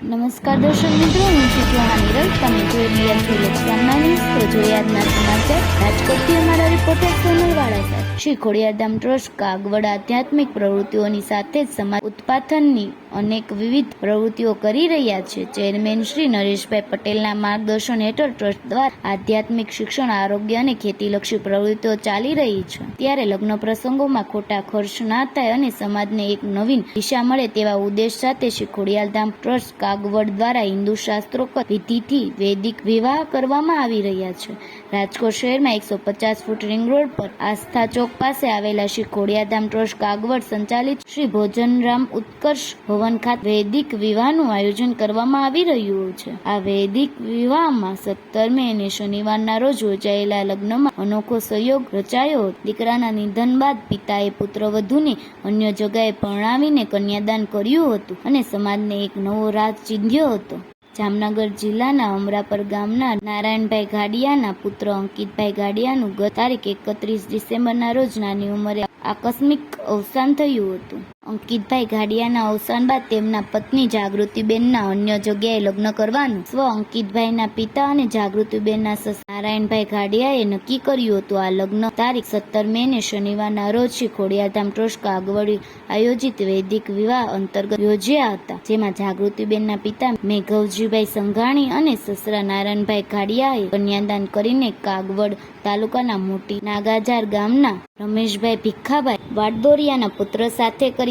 નમસ્કાર દર્શક મિત્રો, હું છું ચૌહાણ હિરલ તમે જોઈ રહ્યા છો ન્યૂઝ તો જોઈએ આજના સમાચાર. રાજકોટથી અમારા રિપોર્ટર સોનલ વાળા સાહેબ શ્રી ખોડિયાધામ ટ્રસ્ટ કાગવડ આધ્યાત્મિક પ્રવૃત્તિઓની સાથે સમાજ ઉત્પાદનની અનેક વિવિધ પ્રવૃત્તિઓ કરી રહ્યા છે. ચેરમેન શ્રી નરેશભાઈ પટેલના માર્ગદર્શન હેઠળ ટ્રસ્ટ દ્વારા આધ્યાત્મિક શિક્ષણ, આરોગ્ય અને ખેતીલક્ષી પ્રવૃત્તિઓ ચાલી રહી છે. ત્યારે લગ્ન પ્રસંગોમાં ખોટા ખર્ચ ના થાય અને સમાજને એક નવીન દિશા મળે તેવા ઉદ્દેશ સાથે શ્રી ખોડિયાલધામ ટ્રસ્ટ કાગવડ દ્વારા હિન્દુ શાસ્ત્રો વિધિથી વૈદિક વિવાહ કરવામાં આવી રહ્યા છે. રાજકોટ શહેરમાં એકસો પચાસ ફૂટ રિંગ રોડ પર આસ્થા ચોક પાસે આવેલા શ્રી ખોડિયાધામ ટ્રસ્ટ કાગવડ સંચાલિત શ્રી ભોજનરામ ઉત્કર્ષ ભવન ખાતે વૈદિક વિવાહનું આયોજન કરવામાં આવી રહ્યું છે. આ વૈદિક વિવાહમાં સત્તર મે અને શનિવારના રોજ યોજાયેલા લગ્નમાં અનોખો સહયોગ રચાયો દીકરાના નિધન બાદ પિતાએ પુત્રવધુને અન્ય જગાએ પરણાવીને કન્યાદાન કર્યું હતું અને સમાજને એક નવો રાજ ચીંધ્યો હતો. જામનગર જિલ્લાના અમરાપર ગામના નારાયણભાઈ ગાડિયાના પુત્ર અંકિતભાઈ ગાડિયાનું ગત તારીખ એકત્રીસ ડિસેમ્બરના રોજ નાની ઉંમરે આકસ્મિક અવસાન થયું હતું. અંકિતભાઈ ગાડિયાના અવસાન બાદ તેમના પત્ની જાગૃતિબેનના અન્ય જગ્યાએ લગ્ન કરવાનું. સ્વ અંકિતભાઈના પિતા અને જાગૃતિબેનના સસરા નારાયણભાઈ ગાડિયાએ નક્કી કર્યું હતું, આ લગ્ન તારીખ સત્તર મે ને શનિવારના રોજ ખોડિયાધામ ટ્રસ્ટ કાગવડી આયોજિત વૈદિક વિવાહ અંતર્ગત યોજ્યા હતા. જેમાં જાગૃતિબેનના પિતા મેઘવજીભાઈ સંઘાણી અને સસરા નારાયણભાઈ ગાડિયાએ કન્યાદાન કરીને કાગવડ તાલુકાના મોટી નાગાજાર ગામના રમેશભાઈ ભીખાભાઈ વાડદોરિયાના પુત્ર સાથે